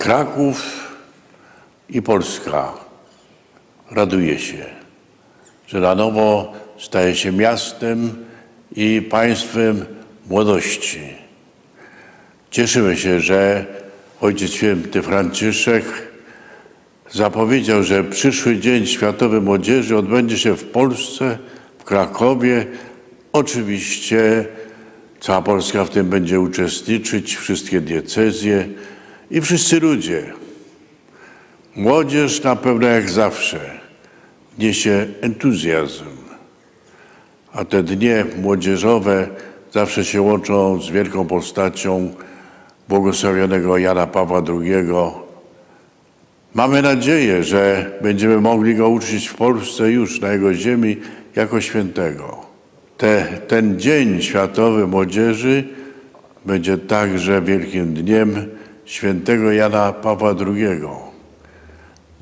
Kraków i Polska raduje się, że na nowo staje się miastem i państwem młodości. Cieszymy się, że Ojciec Święty Franciszek zapowiedział, że przyszły Dzień Światowy Młodzieży odbędzie się w Polsce, w Krakowie. Oczywiście cała Polska w tym będzie uczestniczyć, wszystkie diecezje i wszyscy ludzie. Młodzież na pewno jak zawsze niesie entuzjazm, a te dnie młodzieżowe zawsze się łączą z wielką postacią błogosławionego Jana Pawła II. Mamy nadzieję, że będziemy mogli go uczcić w Polsce już na jego ziemi jako świętego. Te, ten Dzień Światowy Młodzieży będzie także wielkim dniem świętego Jana Pawła II.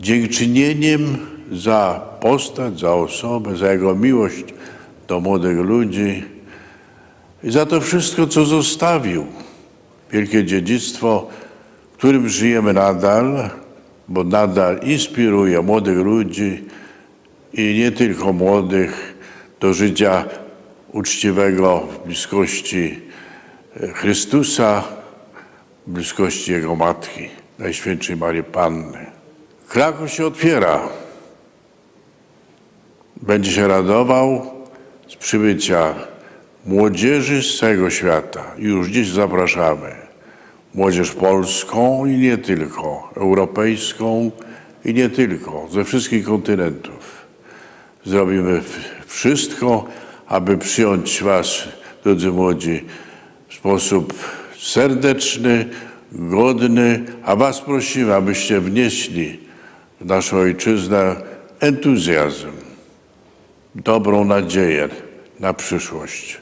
Dziękczynieniem za postać, za osobę, za jego miłość do młodych ludzi i za to wszystko, co zostawił. Wielkie dziedzictwo, w którym żyjemy nadal, bo nadal inspiruje młodych ludzi i nie tylko młodych do życia uczciwego w bliskości Chrystusa, w bliskości Jego Matki, Najświętszej Marii Panny. Kraków się otwiera. Będzie się radował z przybycia młodzieży z całego świata. Już dziś zapraszamy młodzież polską i nie tylko, europejską i nie tylko, ze wszystkich kontynentów. Zrobimy wszystko, aby przyjąć Was, drodzy młodzi, w sposób serdeczny, godny, a Was prosimy, abyście wnieśli w naszą ojczyznę entuzjazm, dobrą nadzieję na przyszłość,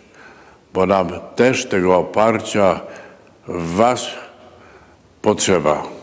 bo nam też tego oparcia w Was potrzeba.